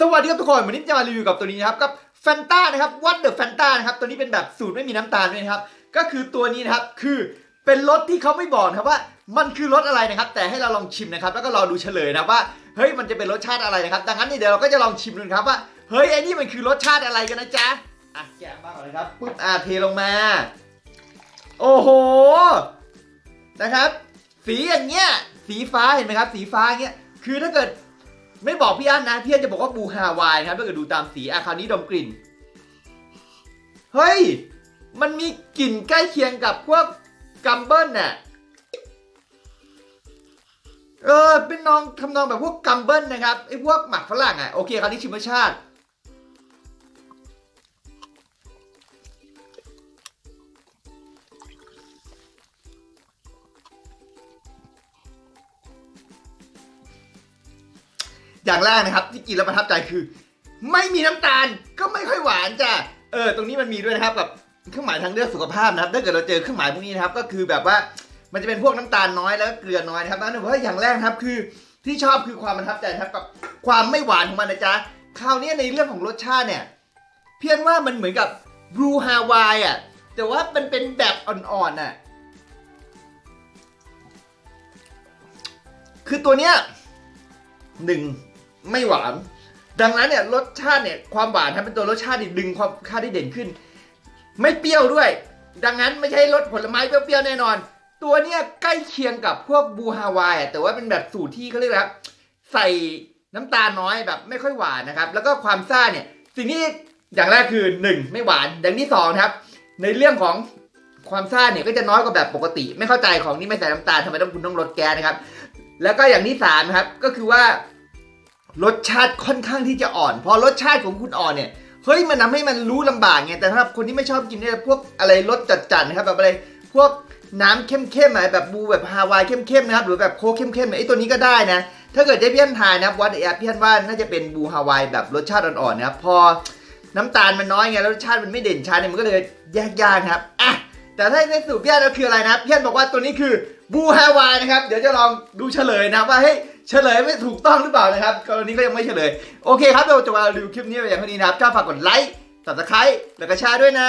สวัสดีครับทุกคนวันนี้จะมารีวิวกับตัวนี้นะครับกับแฟนต้านะครับวัดเดอะแฟนต้านะครับตัวนี้เป็นแบบสูตรไม่มีน้ำตาลด้วยนะครับ ก็คือตัวนี้นะครับคือเป็นรสที่เขาไม่บอกนะครับว่า มันคือรสอะไรนะครับ แต่ให้เราลองชิมนะครับ แล้วก็รอดูเฉลยนะว่าเฮ้ยมันจะเป็นรสชาติอะไรนะครับ ดังนั้นนี่เดี๋ยวเราก็จะลองชิมดูนครับว่าเฮ้ยไอ้นี่มันคือรสชาติอะไรกันนะจ๊ะอะแกะบ้างเลยครับปุ๊บอะเทลงมา โอ้โหนะครับ สีอย่างเงี้ยสีฟ้าเห็นไหมครับ สีฟ้าอย่างเงี้ยคือถ้าเกิด ไม่บอกพี่อั้นนะพี่อั้นจะบอกว่าบูฮาวายนะครับถ้าเกิดดูตามสีอาคราวนี้ดมกลิ่น เฮ้ย มันมีกลิ่นใกล้เคียงกับพวกกัมเบิลน่ะเออเป็นน้องทำนองแบบพวกกัมเบิลนะครับไอ้พวกหมักฝรั่งอะโอเคคราวนี้ชิมรสชาติ อย่างแรกนะครับที่กินแล้วประทับใจคือ ไม่มีน้ำตาลก็ไม่ค่อยหวานจ้ะเออตรงนี้มันมีด้วยนะครับกับเครื่องหมายทางเลือกสุขภาพนะครับถ้าเกิดเราเจอเครื่องหมายพวกนี้นะครับก็คือแบบว่ามันจะเป็นพวกน้ำตาลน้อยแล้วก็เกลือน้อยนะครับนั่นเพราะอย่างแรกครับคือที่ชอบคือความประทับใจครับกับความไม่หวานของมันนะจ๊ะคราวนี้ในเรื่องของรสชาติเนี่ยเพียงว่ามันเหมือนกับบรูฮาวายอะแต่ว่ามันเป็นแบบอ่อนๆน่ะคือตัวเนี้ยหนึ่ง ไม่หวาน ดังนั้นเนี่ยรสชาติเนี่ยความหวานทำเป็นตัวรสชาติดึงความค่าที่เด่นขึ้น ไม่เปรี้ยวด้วย ดังนั้นไม่ใช่รสผลไม้เปรี้ยวๆแน่นอน ตัวเนี้ยใกล้เคียงกับพวกบูฮาวายแต่ว่าเป็นแบบสูตรที่เขาเรียกว่าใส่น้ำตาลน้อยแบบไม่ค่อยหวานนะครับ แล้วก็ความซ่าเนี่ยสิ่งที่อย่างแรกคือหนึ่งไม่หวานอย่างที่สองครับ ในเรื่องของความซ่าเนี่ยก็จะน้อยกว่าแบบปกติ ไม่เข้าใจของนี่ไม่ใส่น้ำตาลทำไมต้องคุณต้องลดแก๊สนะครับ แล้วก็อย่างที่สามครับก็คือว่า รสชาติค่อนข้างที่จะอ่อน พอรสชาติของคุณอ่อนเนี่ยเฮ้ยมันทำให้มันรู้ลำบากไงแต่ถ้าคนที่ไม่ชอบกินเนี่ยพวกอะไรรสจัดๆนะครับแบบอะไรพวกน้ำเข้มๆอะไรแบบบูแบบฮาวายเข้มๆนะครับหรือแบบโค้กเข้มๆเนี่ยไอ้ตัวนี้ก็ได้นะ ถ้าเกิดได้พี่อันทายนะครับวัดแอปพี่อันว่าน่าจะเป็นบูฮาวายแบบรสชาติอ่อนๆนะครับพอน้ำตาลมันน้อยไงแล้วรสชาติมันไม่เด่นชัดเนี่ยมันก็เลยแยกยากครับอะแต่ถ้าในสูตรพี่อันก็คืออะไรนะพี่อันบอกว่าตัวนี้คือบูฮาวายนะครับเดี๋ยวจะลองดูเฉลยนะว่าเฮ้ย เฉลยไม่ถูกต้องหรือเปล่านะครับกรณีก็ยังไม่เฉลย โอเคครับเราจะมารีวิวคลิปนี้ไปอย่างเท่านี้นะครับถ้าฝากกดไลค์ติดตามแล้วก็แชร์ด้วยนะ